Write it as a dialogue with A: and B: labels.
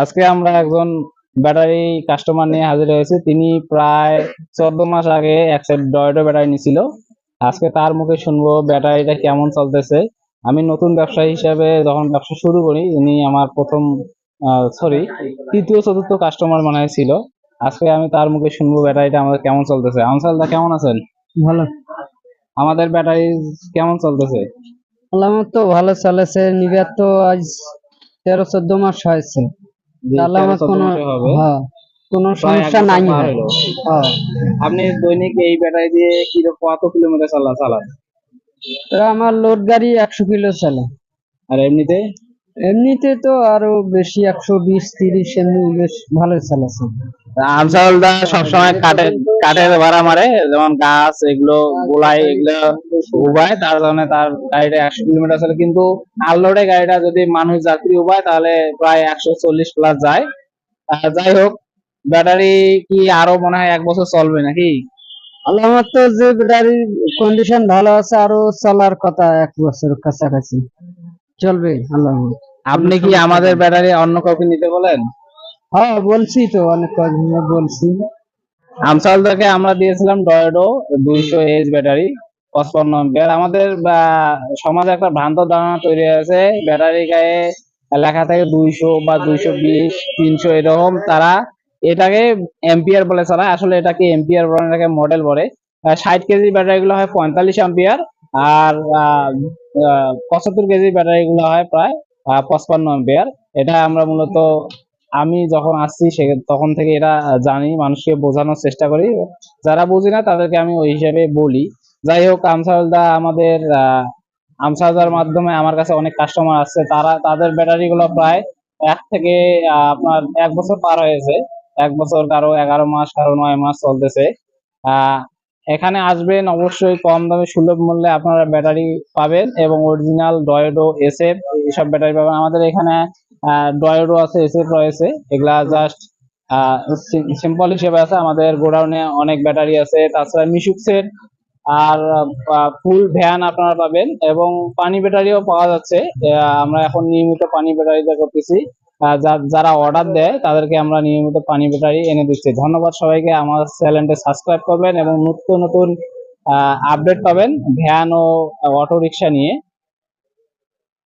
A: আজকে আমরা একজন ব্যাটারি কাস্টমার নিয়ে হাজির হয়েছি। তিনি প্রায় চোদ্দ মাস আগে এক সেট ডয়েটো ব্যাটারি নিছিল। আজকে তার মুখে শুনব ব্যাটারিটা কেমন চলতেছে। আমি নতুন ব্যবসায়ী হিসেবে যখন ব্যবসা শুরু করি ইনি আমার প্রথম সরি তৃতীয় চতুর্থ কাস্টমার মনে হয় ছিল। আজকে আমি তার মুখে শুনব ব্যাটারিটা আমাদের কেমন চলতেছে। আনসালদা কেমন আছেন?
B: ভালো।
A: আমাদের ব্যাটারি কেমন চলতেছে?
B: আমার তো ভালো চলেছে। নিবার তো আজ তেরো চোদ্দ মাস হয়েছে। তাহলে আমার কোনো হ্যাঁ কোনো সমস্যা নাই। হয়।
A: আপনি দৈনিক এই ব্যাটারি দিয়ে কত কিলোমিটার চালা চালান?
B: আমার লোড গাড়ি একশো কিলো চালে।
A: আর এমনিতে?
B: এমনিতে তো আরও বেশি একশো বিশ তিরিশ এমনি বেশ ভালো চালাচ্ছে।
A: আনসারদা সবসময় কাঠের কাঠের ভাড়া মারে যেমন গাছ এগুলো গোলাই এগুলো উবায় তার কারণে তার গাড়িটা একশো কিলোমিটার চলে। কিন্তু আনলোডে গাড়িটা যদি মানুষ যাত্রী উবায় তাহলে প্রায় একশো চল্লিশ প্লাস যায়। যাই হোক ব্যাটারি কি আরও মনে হয় এক বছর চলবে নাকি?
B: আমার তো যে গাড়ির কন্ডিশন ভালো আছে আরও চলার কথা এক বছর কাছাকাছি। চলবে আল্লাহ।
A: আপনি কি আমাদের ব্যাটারি অন্য কাউকে নিতে বলেন?
B: হ্যাঁ বলছি তো, অনেক কদিন বলছি।
A: আমসালদাকে আমরা দিয়েছিলাম ডয়েডো দুইশো এইচ ব্যাটারি পঁচপান্ন অ্যাম্পিয়ার আমাদের সমাজে একটা ভ্রান্ত ধারণা তৈরি হয়েছে ব্যাটারি গায়ে লেখা থাকে দুইশো বা দুইশো বিশ, তিনশো এরকম। তারা এটাকে এম্পিয়ার বলে চালায় আসলে এটাকে এম্পিয়ার বলে এটাকে মডেল বলে। ষাট কেজি ব্যাটারি গুলো হয় পঁয়তাল্লিশ অ্যাম্পিয়ার আর পঁচাত্তর কেজি ব্যাটারি গুলো হয় প্রায় পঁচপান্ন অ্যাম্পিয়ার এটা আমরা মূলত আমি যখন আসছি সে তখন থেকে এটা জানি মানুষকে বোঝানোর চেষ্টা করি। যারা বুঝি না তাদেরকে আমি ওই হিসাবে বলি। যাই হোক আমসালদা আমাদের আহ, আমসালদার মাধ্যমে আমার কাছে অনেক কাস্টমার আসছে তারা তাদের ব্যাটারি গুলো প্রায় এক থেকে আপনার এক বছর পার হয়েছে। এক বছর কারও এগারো মাস কারও নয় মাস চলতেছে। এখানে আসবেন অবশ্যই কম দামে সুলভ মূল্যে আপনারা ব্যাটারি পাবেন এবং অরিজিনাল ডয়েডো এসএফ এইসব ব্যাটারি পাবেন। আমাদের এখানে ডয়েডো আছে, এসএফ রয়েছে এগুলা জাস্ট সিম্পল হিসেবে আছে। আমাদের গোডাউনে অনেক ব্যাটারি আছে। তাছাড়া মিশুক্সের আর ফুল ভ্যান আপনারা পাবেন এবং পানি ব্যাটারিও পাওয়া যাচ্ছে। আমরা এখন নিয়মিত পানি ব্যাটারিতে করতেছি। যারা অর্ডার দেয়, তাদেরকে আমরা নিয়মিত পানি ব্যাটারি এনে দিচ্ছি। ধন্যবাদ সবাইকে। আমার চ্যানেলটি সাবস্ক্রাইব করবেন এবং নতুন নতুন আপডেট পাবেন। ভ্যান ও অটো রিক্সা নিয়ে।